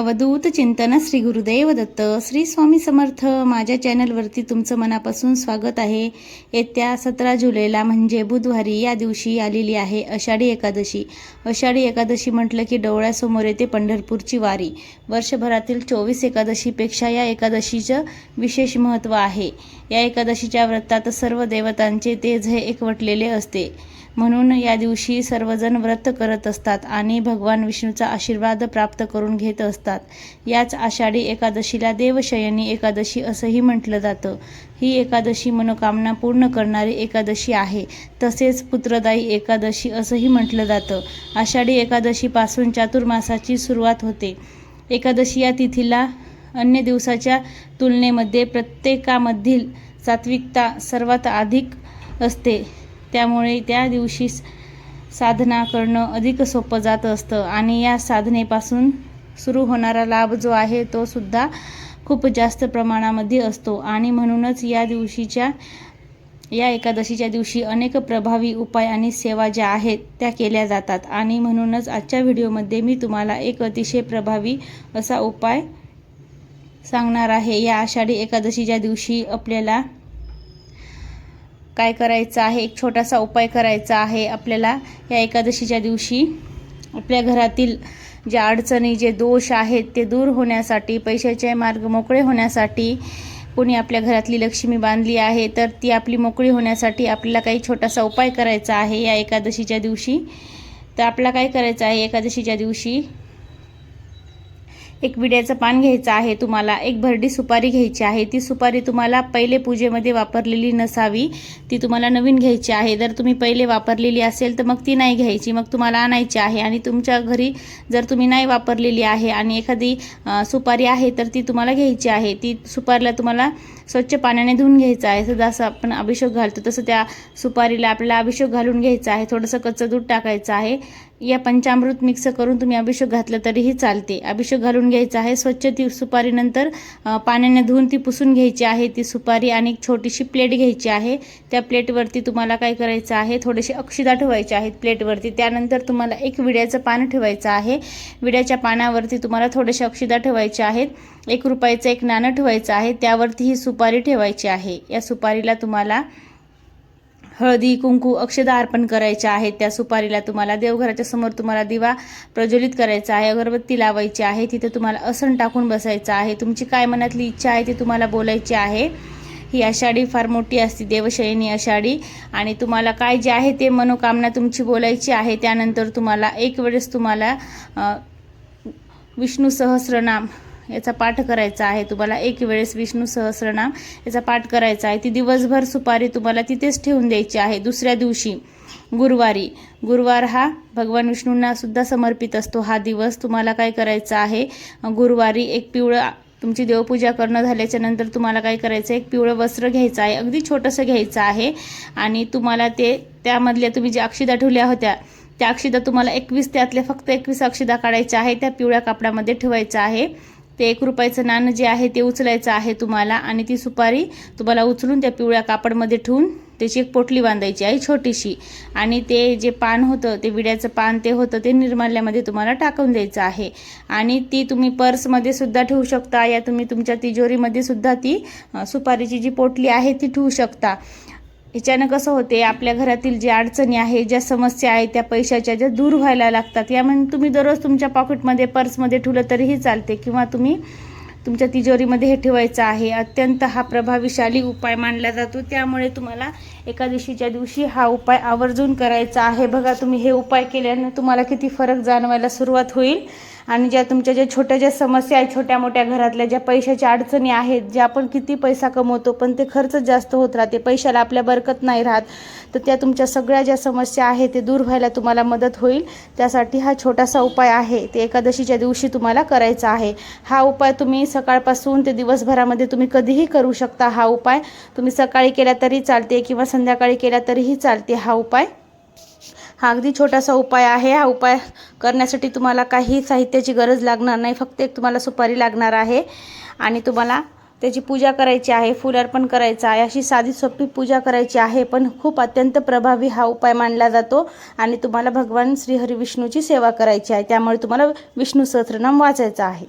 अवधूत चिंतन श्री गुरुदेव दत्त श्री स्वामी समर्थ माझ्या चॅनलवरती तुमचं मनापासून स्वागत आहे. येत्या सतरा जुलैला म्हणजे बुधवारी या दिवशी आलेली आहे आषाढी एकादशी. आषाढी एकादशी म्हटलं की डोळ्यासमोर येते पंढरपूरची वारी. वर्षभरातील चोवीस एकादशीपेक्षा या एकादशीचं विशेष महत्त्व आहे. या एकादशीच्या व्रतात सर्व देवतांचे तेज हे एकवटलेले असते. म्हणून या दिवशी सर्वजण व्रत करत असतात आणि भगवान विष्णूचा आशीर्वाद प्राप्त करून घेत असतात. याच आषाढी एकादशीला देवशयनी एकादशी असंही म्हटलं जातं. ही एकादशी मनोकामना पूर्ण करणारी एकादशी आहे. तसेच पुत्रदायी एकादशी असंही म्हटलं जातं. आषाढी एकादशीपासून चातुर्मासाची सुरुवात होते. एकादशी या तिथीला अन्य दिवसाच्या तुलनेमध्ये प्रत्येकामधील सात्विकता सर्वात अधिक असते. त्यामुळे त्या दिवशी साधना करणं अधिक सोपं जात असतं आणि या साधनेपासून सुरू होणारा लाभ जो आहे तो सुद्धा खूप जास्त प्रमाणामध्ये असतो. आणि म्हणूनच या दिवशीच्या या एकादशीच्या दिवशी अनेक प्रभावी उपाय आणि सेवा ज्या आहेत त्या केल्या जातात. आणि म्हणूनच आजच्या व्हिडिओमध्ये मी तुम्हाला एक अतिशय प्रभावी असा उपाय सांगणार आहे. या आषाढी एकादशीच्या दिवशी आपल्याला काय करायचं आहे? एक छोटासा उपाय करायचा आहे. आपल्याला या एकादशीच्या दिवशी आपल्या घरातील ज्या अडचणी जे दोष आहेत ते दूर होण्यासाठी पैशाचे मार्ग मोकळे होण्यासाठी कोणी आपल्या घरातली लक्ष्मी बांधली आहे तर ती आपली मोकळी होण्यासाठी आपल्याला काही छोटासा उपाय करायचा आहे या एकादशीच्या दिवशी. तर आपला काय करायचं आहे एकादशीच्या दिवशी? एक विड्याचं पान घ्यायचं आहे तुम्हाला एक भरडी सुपारी घ्यायची आहे. ती सुपारी तुम्हाला पहिले पूजेमध्ये वापरलेली नसावी ती तुम्हाला नवीन घ्यायची आहे. जर तुम्ही पहिले वापरलेली असेल तर मग ती नाही घ्यायची मग तुम्हाला आणायची आहे. आणि तुमच्या घरी जर तुम्ही नाही वापरलेली आहे आणि एखादी सुपारी आहे तर ती तुम्हाला घ्यायची आहे. ती सुपारीला तुम्हाला स्वच्छ पाण्याने धुवून घ्यायचं आहे. जसं आपण अभिषेक घालतो तसं त्या सुपारीला आपल्याला अभिषेक घालून घ्यायचा आहे. थोडंसं कच्चं दूध टाकायचं आहे. या पंचामृत मिक्स करून तुम्ही अभिषेक घातलं तरीही चालते. अभिषेक घालून घ्यायचा आहे. स्वच्छ ती सुपारीनंतर पाण्याने धुवून ती पुसून घ्यायची आहे. ती सुपारी आणि एक छोटीशी प्लेट घ्यायची आहे. त्या प्लेटवरती तुम्हाला काय करायचं आहे? थोडेसे अक्षिदा ठेवायचे आहेत प्लेटवरती. त्यानंतर तुम्हाला एक विड्याचं पान ठेवायचं आहे. विड्याच्या पानावरती तुम्हाला थोडेसे अक्षिदा ठेवायचे आहेत. एक रुपयाचं एक नाणं ठेवायचं आहे. त्यावरती ही सुपारी ठेवायची आहे. या सुपारीला तुम्हाला हळदी कुंकू अक्षदा अर्पण करायच्या आहेत. त्या सुपारीला तुम्हाला देवघराच्या समोर तुम्हाला दिवा प्रज्वलित करायचा आहे. अगरबत्ती लावायची आहे. तिथे तुम्हाला असण टाकून बसायचं आहे. तुमची काय मनातली इच्छा आहे ती तुम्हाला बोलायची आहे. ही आषाढी फार मोठी असते. देवशयनी आषाढी आणि तुम्हाला काय जे आहे ते मनोकामना तुमची बोलायची आहे. त्यानंतर तुम्हाला एक वेळेस तुम्हाला विष्णू सहस्रनाम याचा पाठ करायचा आहे. तुम्हाला एक वेळेस विष्णू सहस्रनाम याचा पाठ करायचा आहे. ती दिवसभर सुपारी तुम्हाला तिथेच ठेवून द्यायची आहे. दुसऱ्या दिवशी गुरुवारी. गुरुवार हा भगवान विष्णूंना सुद्धा समर्पित असतो. हा दिवस तुम्हाला काय करायचा आहे? गुरुवारी एक पिवळं तुमची देवपूजा करणं झाल्याच्यानंतर तुम्हाला काय करायचं आहे? एक पिवळं वस्त्र घ्यायचं आहे. अगदी छोटंसं घ्यायचं आहे. आणि तुम्हाला ते त्यामधल्या तुम्ही ज्या अक्षिदा ठेवल्या होत्या त्या अक्षिदा तुम्हाला एकवीस त्यातल्या फक्त एकवीस अक्षिदा काढायच्या आहे त्या पिवळ्या कापडामध्ये ठेवायचं आहे. ते एक रुपयाचं नाणं जे आहे ते उचलायचं आहे तुम्हाला आणि ती सुपारी तुम्हाला उचलून त्या पिवळ्या कापडमध्ये ठेवून त्याची एक पोटली बांधायची आहे छोटीशी. आणि ते जे पान होतं ते विड्याचं पान ते होतं ते निर्माल्यामध्ये तुम्हाला टाकून द्यायचं आहे. आणि ती तुम्ही पर्समध्ये सुद्धा ठेवू शकता या तुम्ही तुमच्या तिजोरीमध्ये सुद्धा ती सुपारीची जी पोटली आहे ती ठेवू शकता. ह्याच्यानं कसं होते आपल्या घरातील ज्या अडचणी आहे ज्या समस्या आहेत त्या पैशाच्या ज्या दूर व्हायला लागतात यामध्ये तुम्ही दररोज तुमच्या पॉकेटमध्ये पर्समध्ये ठेवलं तरीही चालते किंवा तुम्ही तुमच्या तिजोरीमध्ये हे ठेवायचं आहे. अत्यंत हा प्रभावीशाली उपाय मानला जातो. त्यामुळे तुम्हाला एकादशीच्या दिवशी हा उपाय आवर्जून करायचा आहे. बघा तुम्ही हे उपाय केल्यानं तुम्हाला किती फरक जाणवायला सुरुवात होईल. आणि ज्या तुमच्या ज्या छोट्या ज्या समस्या आहेत छोट्या मोठ्या घरातल्या ज्या पैशाच्या अडचणी आहेत ज्या आपण किती पैसा कमवतो पण ते खर्च जास्त होत राहते पैशाला आपल्या बरकत नाही राहत तर त्या तुमच्या सगळ्या ज्या समस्या आहेत ते दूर व्हायला तुम्हाला मदत होईल. त्यासाठी हा छोटासा उपाय आहे ते एकादशीच्या दिवशी तुम्हाला करायचा आहे. हा उपाय तुम्ही सकाळपासून ते दिवसभरामध्ये तुम्ही कधीही करू शकता हा उपाय. तुम्ही सकाळी केला तरी चालते किंवा संध्याकाळी केला तरीही चालते हा उपाय. हा अगदी छोटासा उपाय आहे. हा उपाय करण्यासाठी तुम्हाला काही साहित्याची गरज लागणार नाही. फक्त एक तुम्हाला सुपारी लागणार आहे आणि तुम्हाला त्याची पूजा करायची आहे फूल अर्पण करायचं आहे. अशी साधी सोपी पूजा करायची आहे पण खूप अत्यंत प्रभावी हा उपाय मानला जातो आणि तुम्हाला भगवान श्रीहरी विष्णूची सेवा करायची आहे. त्यामुळे तुम्हाला विष्णू सहस्रनाम वाचायचं आहे.